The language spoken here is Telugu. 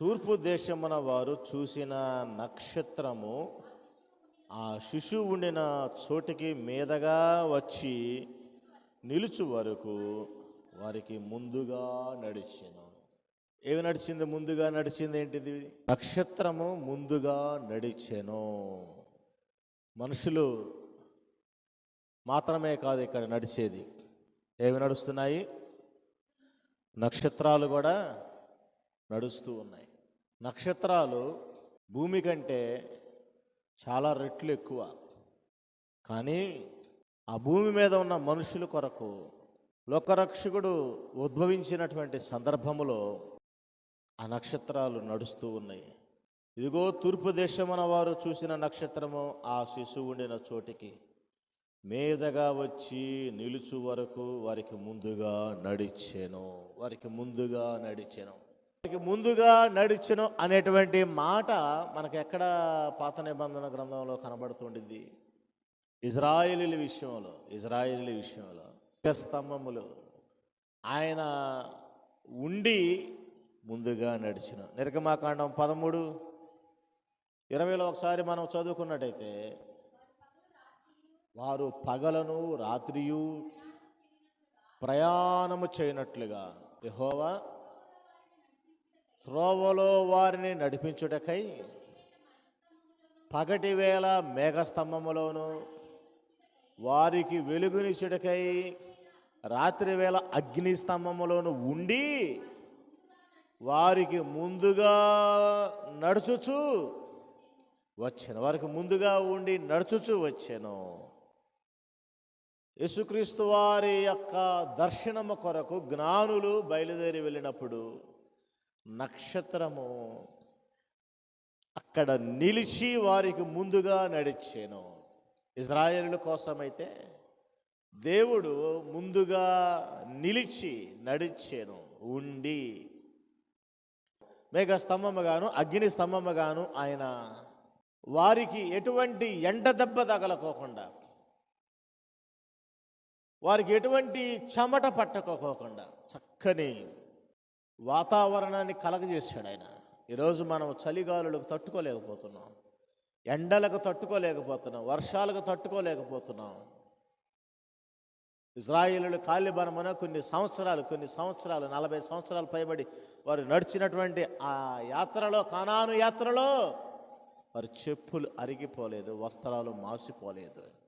తూర్పు దేశమున వారు చూసిన నక్షత్రము ఆ శిశువు ఉండిన చోటికి మీదగా వచ్చి నిలుచు వరకు వారికి ముందుగా నడిచెను. ఏమి నడిచింది? ముందుగా నడిచింది ఏంటిది? నక్షత్రము ముందుగా నడిచెను. మనుషులు మాత్రమే కాదు ఇక్కడ నడిచేది. ఏమి నడుస్తున్నాయి? నక్షత్రాలు కూడా నడుస్తూ ఉన్నాయి. నక్షత్రాలు భూమి కంటే చాలా రెట్లు ఎక్కువ. కానీ ఆ భూమి మీద ఉన్న మనుషుల కొరకు లోకరక్షకుడు ఉద్భవించినటువంటి సందర్భములో ఆ నక్షత్రాలు నడుస్తూ ఉన్నాయి. ఇదిగో తూర్పు దేశమున వారు చూసిన నక్షత్రము ఆ శిశువు ఉండిన చోటికి. మీదగా వచ్చి నిలుచు వరకు వారికి ముందుగా నడిచాను. వారికి ముందుగా నడిచాను. ముందుగా నడిచను అనేటువంటి మాట మనకు ఎక్కడ పాత నిబంధన గ్రంథంలో కనబడుతుండింది ఇజ్రాయేలీల విషయంలో ఇజ్రాయిలీ విషయంలో స్తంభములు. ఆయన ఉండి ముందుగా నడిచిన. నిర్గమాకాండం పదమూడు. ఇరవైలో ఒకసారి మనం చదువుకున్నట్టయితే వారు పగలను రాత్రియు ప్రయాణము చేయనట్లుగా యహోవా త్రోవలో వారిని నడిపించుటకై పగటి వేళ మేఘస్తంభములోను వారికి వెలుగునిచ్చుటకై రాత్రివేళ అగ్నిస్తంభములోను అగ్ని ఉండి వారికి ముందుగా నడుచుచు వచ్చాను. వారికి ముందుగా ఉండి నడుచుచు వచ్చాను. యేసుక్రీస్తు వారి యొక్క దర్శనము కొరకు జ్ఞానులు బయలుదేరి వెళ్ళినప్పుడు నక్షత్రము అక్కడ నిలిచి వారికి ముందుగా నడిచాను. ఇజ్రాయేలుల కోసమైతే దేవుడు ముందుగా నిలిచి నడిచాను ఉండి. మేఘ స్తంభముగాను అగ్ని స్తంభముగాను ఆయన వారికి ఎటువంటి ఎండ దెబ్బ తగలకోకుండా వారికి ఎటువంటి చెమట పట్టకోకుండా చక్కని వాతావరణాన్ని కలగజేశాడు ఆయన. ఈరోజు మనం చలిగాలులకు తట్టుకోలేకపోతున్నాం. ఎండలకు తట్టుకోలేకపోతున్నాం. వర్షాలకు తట్టుకోలేకపోతున్నాం. ఇజ్రాయిలు కాలిబనమున కొన్ని సంవత్సరాలు కొన్ని సంవత్సరాలు నలభై సంవత్సరాలు పైబడి వారు నడిచినటువంటి ఆ యాత్రలో కానాను యాత్రలో వారి చెప్పులు అరిగిపోలేదు వస్త్రాలు మాసిపోలేదు.